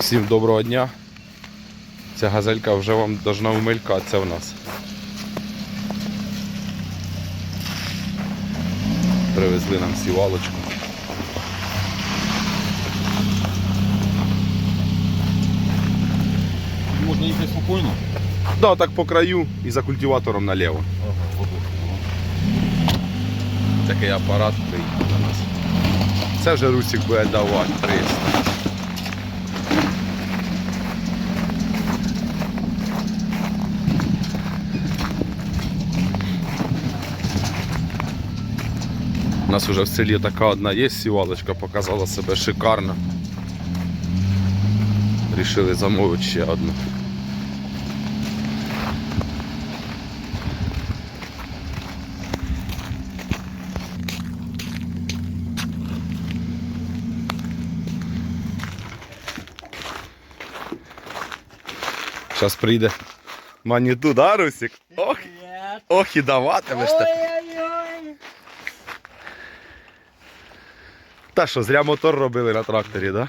Всім доброго дня. Ця газелька вже вам должна умилькатися в нас. Привезли нам сівалочку. Можна їхати спокійно. Да, так по краю і за культиватором наліво. Ага, Такий апарат приїхав до нас. Це вже Русик буде давати 300. У нас вже в селі така одна є сівалочка, показала себе шикарно. Рішили замовити ще одну. Зараз прийде маніту, да, Русик? Ох, ох і даватимеш ти. Та що, зря мотор робили на тракторі, да?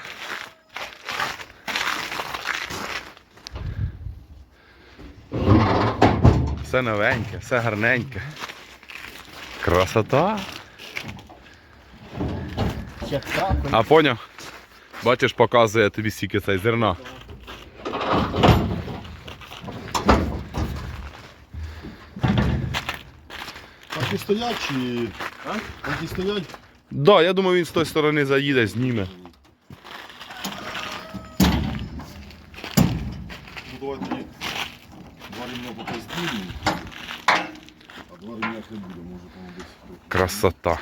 Все новеньке, все гарненьке. Красота. А поняв? Бачиш, показує тобі скільки цей зерна. Так і стоять чи. А? Так і стоять. Да, я думаю, він з тої сторони заїде, зніме. Ну давай тоді. Два ремня поки здіймемо. А два ремня не буде, може там десь. Красота.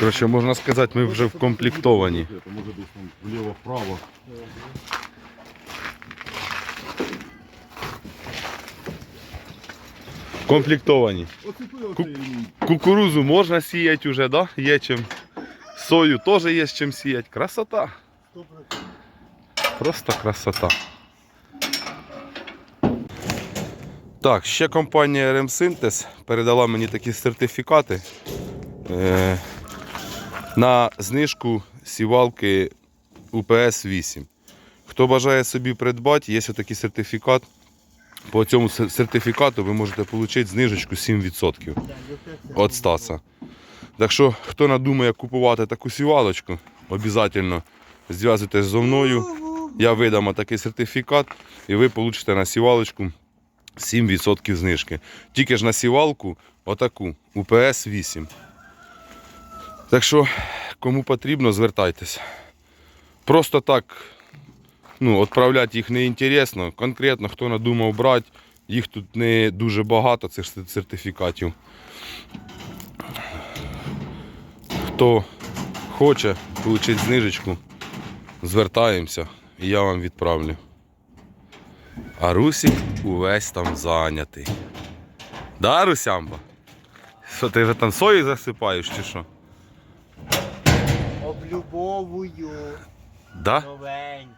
Коротше, можна сказати, ми вже вкомплектовані. Може десь там вліво-вправо. Комплектовані. Ку- Кукурузу можна сіяти вже, да? Є чим. Сою теж є з чим сіяти. Красота. Просто красота. Так, ще компанія Ремсинтез передала мені такі сертифікати е, на знижку сівалки УПС 8. Хто бажає собі придбати, є такий сертифікат. По цьому сертифікату ви можете отримати знижечку 7% від Стаса. Так що, хто надумає купувати таку сівалочку, обов'язково зв'язуйтесь зі мною. Я видам такий сертифікат і ви получите на сівалочку 7% знижки. Тільки ж на сівалку отаку УПС 8. Так що, кому потрібно, звертайтесь. Просто так ну, відправляти їх не інтересно. Конкретно, хто надумав брати, їх тут не дуже багато, цих сертифікатів. Хто хоче отримати знижечку, звертаємося і я вам відправлю. А Русик увесь там зайнятий. Да, Русямба? Що ти вже там сою засипаєш чи що? Облюбовую. Да? Новень.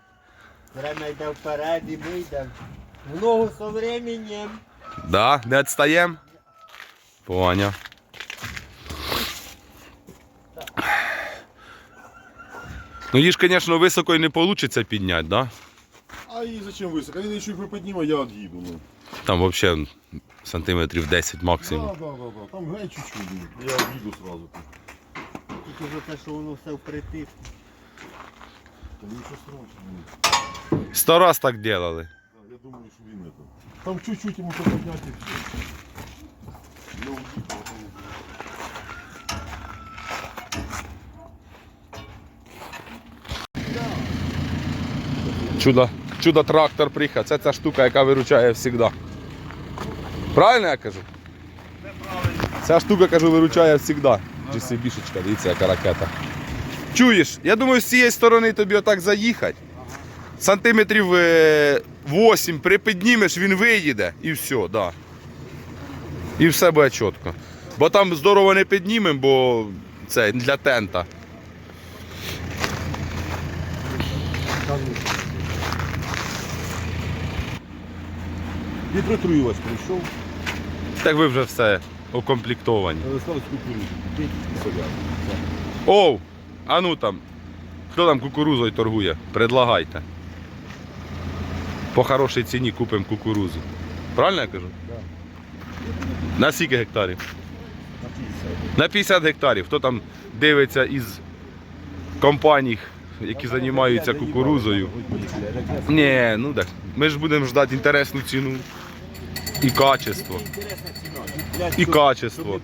Время йде вперед і ми йдемо. В ногу со временем. Да, не відстаєм? Поняв. Ну її ж, звісно, високо і не вийде підняти, да? А і зачем високо? Він якщо приподніме, я від'їду. Ну. Там взагалі сантиметрів 10 Да, максимум. да, да, да. Там геть чуть-чуть. Я від'їду сразу. Тільки за те, що воно все впритик. Та нічого страшного. ні. Сто раз так делали. Да, Я думаю, що він это. Там чуть-чуть йому подняти і все. Я уїхав, а там Чудо, чудо трактор приїхав. Це ця штука, яка виручає завжди. Правильно я кажу? Ця штука, кажу, виручає завжди. GCB-шечка, дивіться, яка ракета. Чуєш? Я думаю, з цієї сторони тобі отак заїхати. Сантиметрів е, 8 припіднімеш, він виїде і все, да. І все буде чітко. Бо там здорово не піднімемо, бо це для тента. Вітротруювач прийшов, Так ви вже все укомплектовані. Оу! А ну там. Хто там кукурузою торгує? Предлагайте. По хорошій ціні купимо кукурузу. Правильно я кажу? Да. На скільки гектарів? На 50. На 50 гектарів. Хто там дивиться із компаній, які займаються кукурузою? Ні, ну так. Ми ж будемо ждати інтересну ціну. І качество. І качество.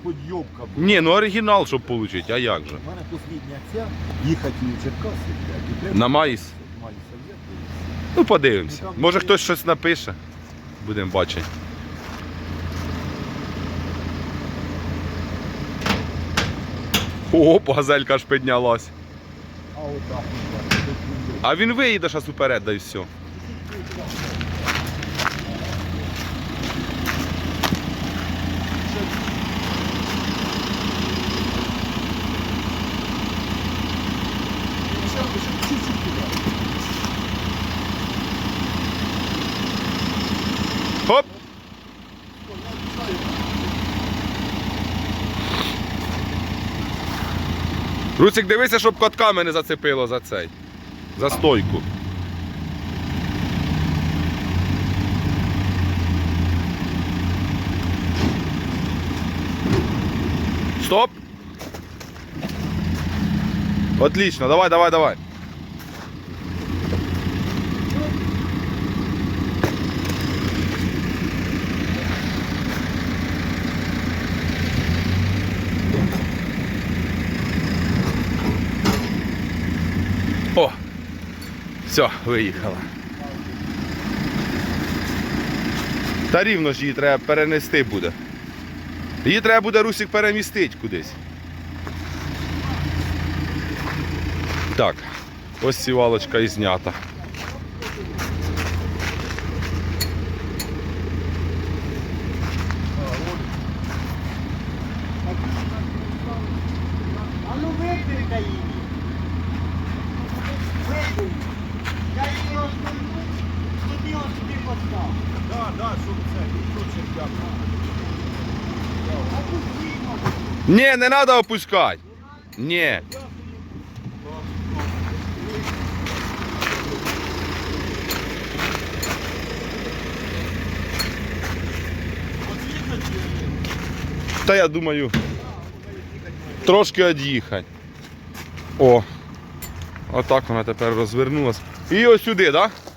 не. Ну оригінал, щоб отримати, а як же? У мене послідня ця, їхати у Черкаси, блядь, На Маїс? Ну подивимося. Може хтось щось напише. Будемо бачити. Оп, газелька аж піднялась. А він виїде зараз уперед, да і все. Хоп! Руцик, дивися, щоб котками не зацепило за цей. За стойку. Стоп. Отлично, давай, давай, давай. О! Все, виїхала. Та рівно ж її треба перенести буде. Її треба буде Русик перемістити кудись. Так, ось сівалочка і знята. А ну вибертай її. Вибери. Я її розверну, тоді ось сюди поставлю. Да, да, щоб це, тут черв'як. А тут виймо. Ні, не треба опускати. Ні. Та я думаю, трошки від'їхати. О, отак вона тепер розвернулась. І ось сюди, так? Да?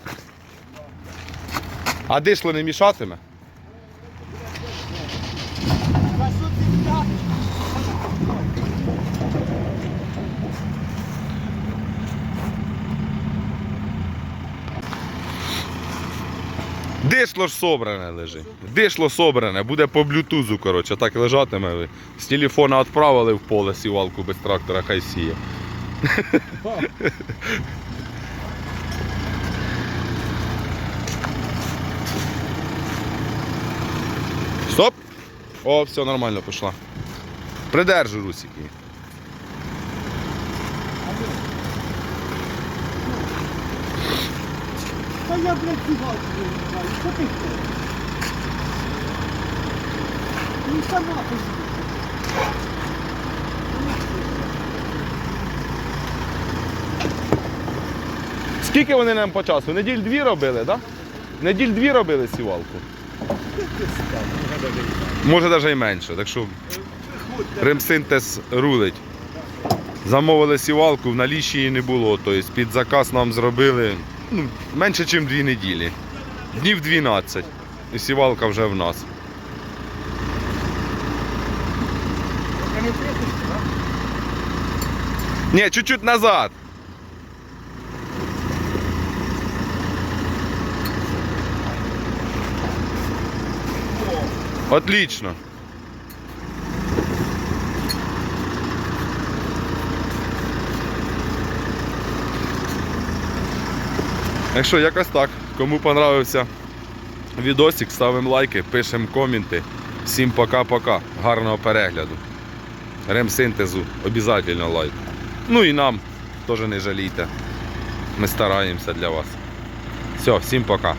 А дишло не мішатиме? Дишло ж собране лежить. Дишло собране, буде по блютузу, коротше, так лежатиме. ви. З телефона відправили в поле сівалку без трактора, хай сіє. Стоп! О, все нормально пішла. Придержу русики. Та я, блядь, сівалку вибираю. Що ти хочеш? Ну сама. Скільки вони нам по часу? Неділь дві робили, так? Да? Неділь дві робили сівалку. Може навіть і менше. Так що ремсинтез рулить. Замовили сівалку, в налічі її не було. Тобто під заказ нам зробили ну, менше, ніж дві неділі. Днів 12. І сівалка вже в нас. Ні, чуть-чуть назад. Отлично. Так що, якось так. Кому понравився відосик, ставимо лайки, пишемо коменти. Всім пока-пока. Гарного перегляду. Ремсинтезу обов'язково лайк. Ну і нам теж не жалійте. Ми стараємося для вас. Все, всім пока.